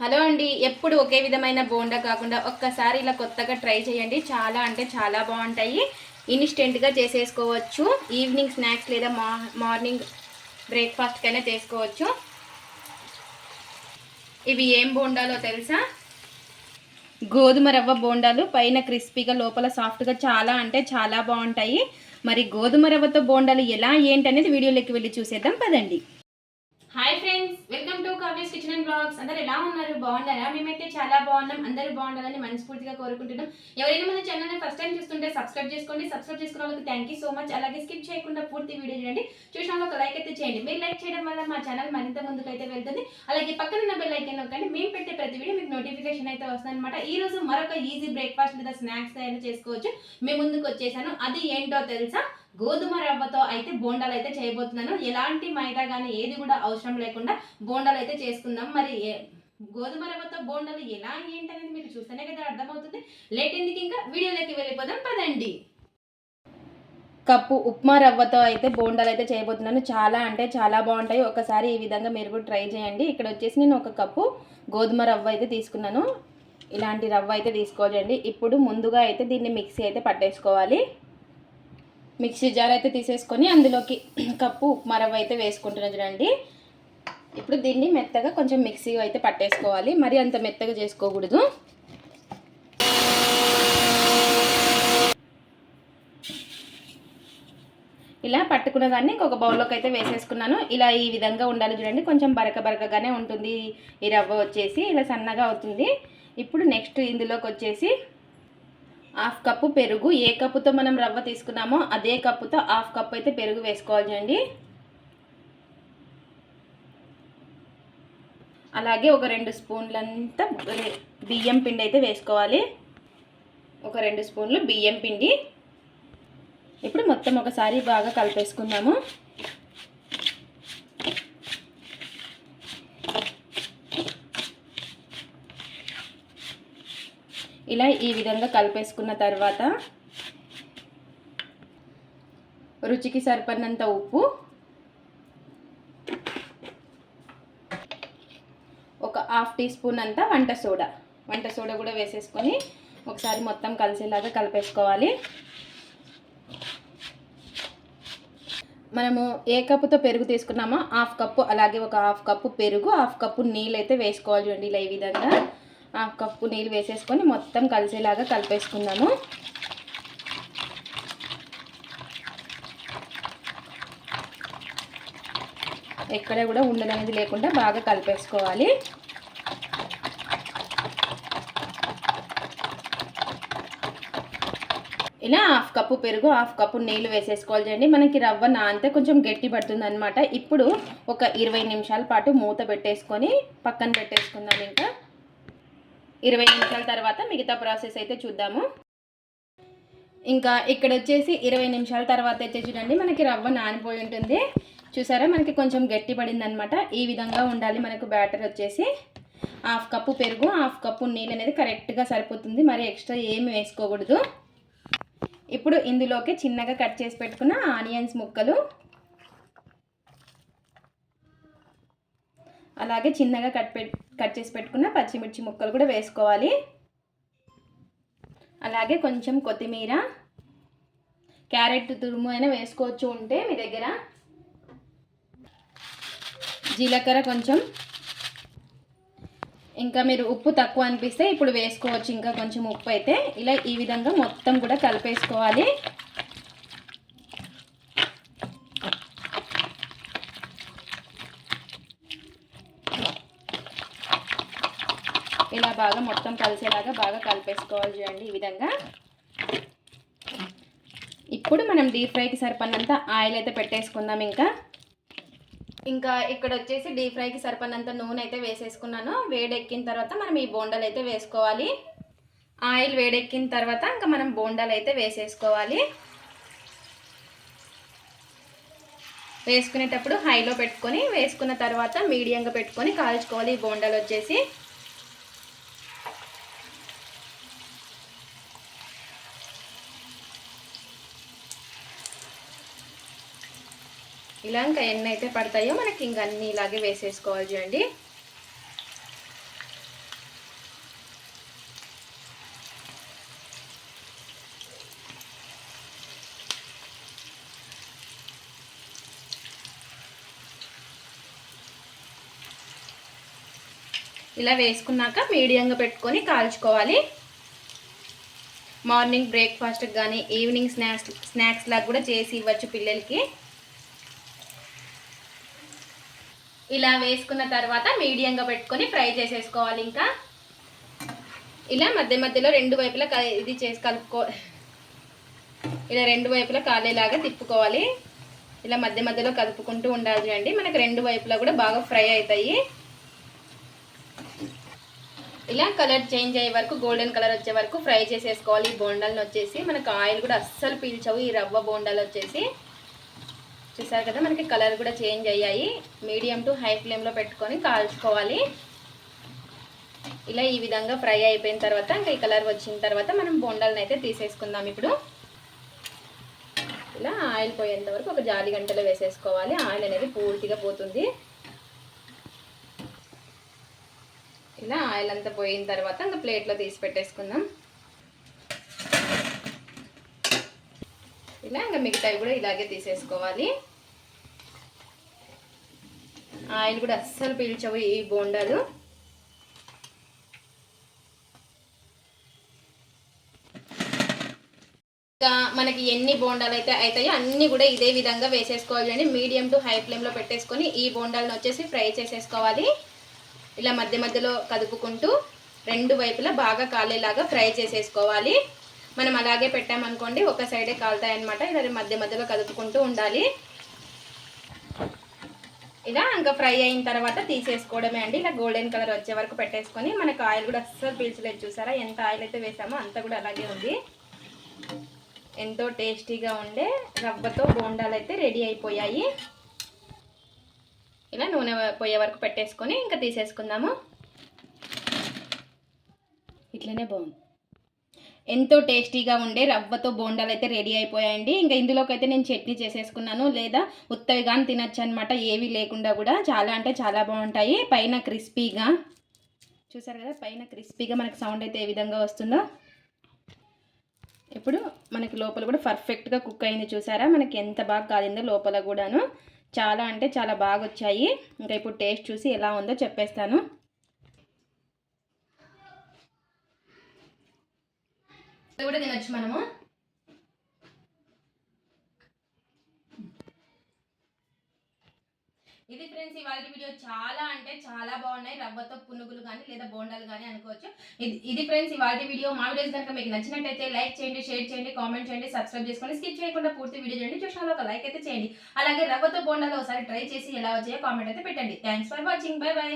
Hello అండి ఎప్పుడు ఒకే విధమైన బోండా కాకుండా ఒక్కసారి ఇలా కొత్తగా ట్రై చేయండి. చాలా అంటే చాలా బాగుంటాయి. ఇన్స్టెంట్గా చేసేసుకోవచ్చు. ఈవినింగ్ స్నాక్స్ లేదా మా మార్నింగ్ బ్రేక్ఫాస్ట్కైనా చేసుకోవచ్చు. ఇవి ఏం బోండాలో తెలుసా? గోధుమ రవ్వ బోండాలు పైన క్రిస్పీగా లోపల సాఫ్ట్గా చాలా అంటే చాలా బాగుంటాయి. మరి గోధుమ రవ్వతో బోండాలు ఎలా ఏంటనేది వీడియోలోకి వెళ్ళి చూసేద్దాం. పదండి hi friends welcome to blogs అందరు ఎలా ఉన్నారు? బాగున్నారా? మేమైతే చాలా బాగున్నాం. అందరూ బాగుండాలని మనస్ఫూర్తిగా కోరుకుంటున్నాం. ఎవరైనా మన ఛానల్ని ఫస్ట్ టైం చూస్తుంటే సబ్స్క్రైబ్ చేసుకోండి. సబ్స్క్రైబ్ చేసుకున్న వాళ్ళకి థ్యాంక్ యూ సో మచ్ అలాగే స్కిప్ చేయకుండా పూర్తి వీడియో చూడండి. చూసిన వాళ్ళకి ఒక లైక్ అయితే చేయండి. మీరు లైక్ చేయడం వల్ల మా ఛానల్ మరింత ముందుకు అయితే వెళ్తుంది. అలాగే పక్కన ఉన్న బెల్ ఐకన్ నొక్కండి. మేము పెట్టే ప్రతి వీడియో మీకు నోటిఫికేషన్ అయితే వస్తుంది అనమాట ఈ రోజు మరొక ఈజీ బ్రేక్ఫాస్ట్ లేదా స్నాక్స్ తయారు చేసుకోవచ్చు. మేము ముందుకు వచ్చేసాను. అది ఏంటో తెలుసా? గోధుమ రవ్వతో అయితే బోండాలు అయితే చేయబోతున్నాను. ఎలాంటి మైదా కానీ ఏది కూడా అవసరం లేకుండా బోండాలు అయితే చేసుకుందాం. మరి ఏ- గోధుమ రవ్వతో బోండాలు ఎలా ఏంటనేది మీకు చూస్తేనే కదా అర్థమవుతుంది. లేట్ ఎందుకు ఇంకా వీడియోలోకి వెళ్ళిపోదాం. పదండి. కప్పు ఉప్మా రవ్వతో అయితే బోండాలు అయితే చేయబోతున్నాను. చాలా అంటే చాలా బాగుంటాయి. ఒకసారి ఈ విధంగా మీరు కూడా ట్రై చేయండి. ఇక్కడ వచ్చేసి నేను ఒక కప్పు గోధుమ రవ్వ అయితే తీసుకున్నాను. ఇలాంటి రవ్వ అయితే తీసుకోవాలండి. ఇప్పుడు ముందుగా అయితే దీన్ని మిక్సీ అయితే పట్టేసుకోవాలి. మిక్సీ జార్ అయితే తీసేసుకొని అందులోకి కప్పు ఉప్మా రవ్వ అయితే వేసుకుంటున్నాను చూడండి. ఇప్పుడు దీన్ని మెత్తగా కొంచెం మిక్సీ అయితే పట్టేసుకోవాలి. మరి అంత మెత్తగా చేసుకోకూడదు. ఇలా పట్టుకున్న దాన్ని ఇంకొక బౌల్లోకి అయితే వేసేసుకున్నాను. ఇలా ఈ విధంగా ఉండాలి చూడండి. కొంచెం బరక బరకగానే ఉంటుంది. ఈ రవ్వ వచ్చేసి ఇలా సన్నగా అవుతుంది. ఇప్పుడు నెక్స్ట్ ఇందులోకి వచ్చేసి హాఫ్ కప్పు పెరుగు. ఏ కప్పుతో మనం రవ్వ తీసుకున్నామో అదే కప్పుతో హాఫ్ కప్ అయితే పెరుగు వేసుకోవాలండి అలాగే ఒక రెండు స్పూన్లంతా బియ్యం పిండి అయితే వేసుకోవాలి. ఒక రెండు స్పూన్లు బియ్యం పిండి. ఇప్పుడు మొత్తం ఒకసారి బాగా కలిపేసుకుందాము. ఇలా ఈ విధంగా కలిపేసుకున్న తర్వాత రుచికి సరిపడినంత ఉప్పు ఒక హాఫ్ టీ స్పూన్ అంతా వంట సోడా. వంట సోడా కూడా వేసేసుకొని ఒకసారి మొత్తం కలిసేలాగా కలిపేసుకోవాలి. మనము ఏ కప్పుతో పెరుగు తీసుకున్నామో హాఫ్ కప్పు అలాగే ఒక హాఫ్ కప్పు పెరుగు హాఫ్ కప్పు నీళ్ళు అయితే వేసుకోవాలి చూడండి ఇలా ఈ విధంగా. హాఫ్ కప్పు నీళ్ళు వేసేసుకొని మొత్తం కలిసేలాగా కలిపేసుకుందాము. ఎక్కడ కూడా ఉండలు అనేది లేకుండా బాగా కలిపేసుకోవాలి. ఇలా హాఫ్ కప్పు పెరుగు హాఫ్ కప్పు నీళ్ళు వేసేసుకోవాలి చేయండి మనకి రవ్వ నానితే కొంచెం గట్టి పడుతుంది అనమాట ఇప్పుడు ఒక ఇరవై నిమిషాల పాటు మూత పెట్టేసుకొని పక్కన పెట్టేసుకుందాం ఇంకా. ఇరవై నిమిషాల తర్వాత మిగతా ప్రాసెస్ అయితే చూద్దాము. ఇంకా ఇక్కడ వచ్చేసి ఇరవై నిమిషాల తర్వాత అయితే చూడండి మనకి రవ్వ నానిపోయి ఉంటుంది. చూసారా? మనకి కొంచెం గట్టి పడింది అనమాట ఈ విధంగా ఉండాలి మనకు బ్యాటర్ వచ్చేసి. హాఫ్ కప్పు పెరుగు హాఫ్ కప్పు నీళ్ళు అనేది కరెక్ట్గా సరిపోతుంది. మరి ఎక్స్ట్రా ఏమి వేసుకోకూడదు. ఇప్పుడు ఇందులోకి చిన్నగా కట్ చేసి పెట్టుకున్న ఆనియన్స్ ముక్కలు. అలాగే చిన్నగా కట్ పెట్ కట్ చేసి పెట్టుకున్న పచ్చిమిర్చి ముక్కలు కూడా వేసుకోవాలి. అలాగే కొంచెం కొత్తిమీర క్యారెట్ తురుము అయినా వేసుకోవచ్చు ఉంటే మీ దగ్గర. జీలకర్ర కొంచెం. ఇంకా మీరు ఉప్పు తక్కువ అనిపిస్తే ఇప్పుడు వేసుకోవచ్చు ఇంకా కొంచెం ఉప్పు అయితే. ఇలా ఈ విధంగా మొత్తం కూడా కలిపేసుకోవాలి. బాగా మొత్తం కలిసేలాగా బాగా కలిపేసుకోవాలి చూడండి ఈ విధంగా. ఇప్పుడు మనం డీప్ ఫ్రైకి సరిపడినంత ఆయిల్ అయితే పెట్టేసుకుందాం ఇంకా. ఇంకా ఇక్కడ వచ్చేసి డీప్ ఫ్రైకి సరిపడినంత నూనె అయితే వేసేసుకున్నాను. వేడెక్కిన తర్వాత మనం ఈ బోండాలు అయితే వేసుకోవాలి. ఆయిల్ వేడెక్కిన తర్వాత ఇంకా మనం బోండాలు అయితే వేసేసుకోవాలి. వేసుకునేటప్పుడు హైలో పెట్టుకొని వేసుకున్న తర్వాత మీడియంగా పెట్టుకొని కాల్చుకోవాలి ఈ బోండాలు వచ్చేసి. ఇలా ఇంకా ఎన్ని అయితే పడతాయో మనకి ఇంక అన్ని ఇలాగే వేసేసుకోవాలి చూడండి. ఇలా వేసుకున్నాక మీడియంగా పెట్టుకొని కాల్చుకోవాలి. మార్నింగ్ బ్రేక్ఫాస్ట్కి కానీ ఈవినింగ్ స్నాక్స్ స్నాక్స్ లాగా కూడా చేసి ఇవ్వచ్చు పిల్లలకి. ఇలా వేసుకున్న తర్వాత మీడియంగా పెట్టుకొని ఫ్రై చేసేసుకోవాలి ఇంకా. ఇలా మధ్య మధ్యలో రెండు వైపులా ఇది చేసి కలుపుకో ఇలా రెండు వైపులా కాలేలాగా తిప్పుకోవాలి. ఇలా మధ్య మధ్యలో కలుపుకుంటూ ఉండాలి అండి. మనకు రెండు వైపులా కూడా బాగా ఫ్రై అవుతాయి ఇలా కలర్ చేంజ్ అయ్యే వరకు గోల్డెన్ కలర్ వచ్చే వరకు ఫ్రై చేసేసుకోవాలి. ఈ బోండాలను వచ్చేసి మనకు ఆయిల్ కూడా అస్సలు పీల్చవు. ఈ రవ్వ బోండాలు వచ్చేసి చూసారు కదా మనకి కలర్ కూడా చేంజ్ అయ్యాయి. మీడియం టు హై ఫ్లేమ్లో పెట్టుకొని కాల్చుకోవాలి. ఇలా ఈ విధంగా ఫ్రై అయిపోయిన తర్వాత ఇంకా ఈ కలర్ వచ్చిన తర్వాత మనం బొండాలను అయితే తీసేసుకుందాం ఇప్పుడు. ఇలా ఆయిల్ పోయేంత వరకు ఒక జాలి గంటలో వేసేసుకోవాలి. ఆయిల్ అనేది పూర్తిగా పోతుంది. ఇలా ఆయిల్ అంతా పోయిన తర్వాత ఇంకా ప్లేట్లో తీసి పెట్టేసుకుందాం. ఇలా ఇంకా మిగతావి కూడా ఇలాగే తీసేసుకోవాలి. ఆయిల్ కూడా అస్సలు పీల్చవు ఈ బోండాలు ఇంకా మనకి ఎన్ని బోండాలు అయితే అవుతాయో అన్ని కూడా ఇదే విధంగా వేసేసుకోవాలి అండి. మీడియం టు హై ఫ్లేమ్లో పెట్టేసుకొని ఈ బోండాలను వచ్చేసి ఫ్రై చేసేసుకోవాలి. ఇలా మధ్య మధ్యలో కదుపుకుంటూ రెండు వైపులా బాగా కాలేలాగా ఫ్రై చేసేసుకోవాలి. మనం అలాగే పెట్టామనుకోండి ఒక సైడే కాలుతాయి అనమాట ఇలా మధ్య మధ్యలో కదుపుకుంటూ ఉండాలి. ఇలా ఇంకా ఫ్రై అయిన తర్వాత తీసేసుకోవడమే అండి. ఇలా గోల్డెన్ కలర్ వచ్చే వరకు పెట్టేసుకొని మనకు ఆయిల్ కూడా అస్సలు పీల్చలేదు చూసారా? ఎంత ఆయిల్ అయితే వేసామో అంత కూడా అలాగే ఉంది. ఎంతో టేస్టీగా ఉండే రవ్వతో బోండాలు అయితే రెడీ అయిపోయాయి. ఇలా నూనె పోయే వరకు పెట్టేసుకొని ఇంకా తీసేసుకుందాము. ఇట్లనే బాగుంది. ఎంతో టేస్టీగా ఉండే రవ్వతో బోండాలు అయితే రెడీ అయిపోయాయండి. ఇంకా ఇందులోకి అయితే నేను చట్నీ చేసేసుకున్నాను. లేదా ఉత్తవి కానీ తినచ్చు అనమాట ఏవి లేకుండా కూడా చాలా అంటే చాలా బాగుంటాయి. పైన క్రిస్పీగా చూసారు కదా పైన క్రిస్పీగా మనకు సౌండ్ అయితే ఏ విధంగా వస్తుందో. ఇప్పుడు మనకి లోపల కూడా పర్ఫెక్ట్గా కుక్ అయింది చూసారా? మనకి ఎంత బాగా కాలిందో లోపల కూడాను. చాలా అంటే చాలా బాగా వచ్చాయి ఇంకా ఇప్పుడు టేస్ట్ చూసి ఎలా ఉందో చెప్పేస్తాను. ఇది కూడా తినొచ్చు మనము ఇది ఫ్రెండ్స్ ఇవాళ వీడియో చాలా అంటే చాలా బాగున్నాయి. రవ్వతో పునుగులు కానీ లేదా బోండాలు కానీ అనుకోవచ్చు. ఇది ఇది ఫ్రెండ్స్ ఇవాళ వీడియో మా వీడియోస్ కనుక మీకు నచ్చినట్టయితే లైక్ చేయండి షేర్ చేయండి కామెంట్ చేయండి సబ్స్క్రైబ్ చేసుకోండి స్కిప్ చేయకుండా పూర్తి వీడియో చేయండి చూసిన ఒక లైక్ అయితే చేయండి. అలాగే రవ్వతో బోండాలు ఒకసారి ట్రై చేసి ఎలా వచ్చాయో కామెంట్ అయితే పెట్టండి. Thanks for watching bye bye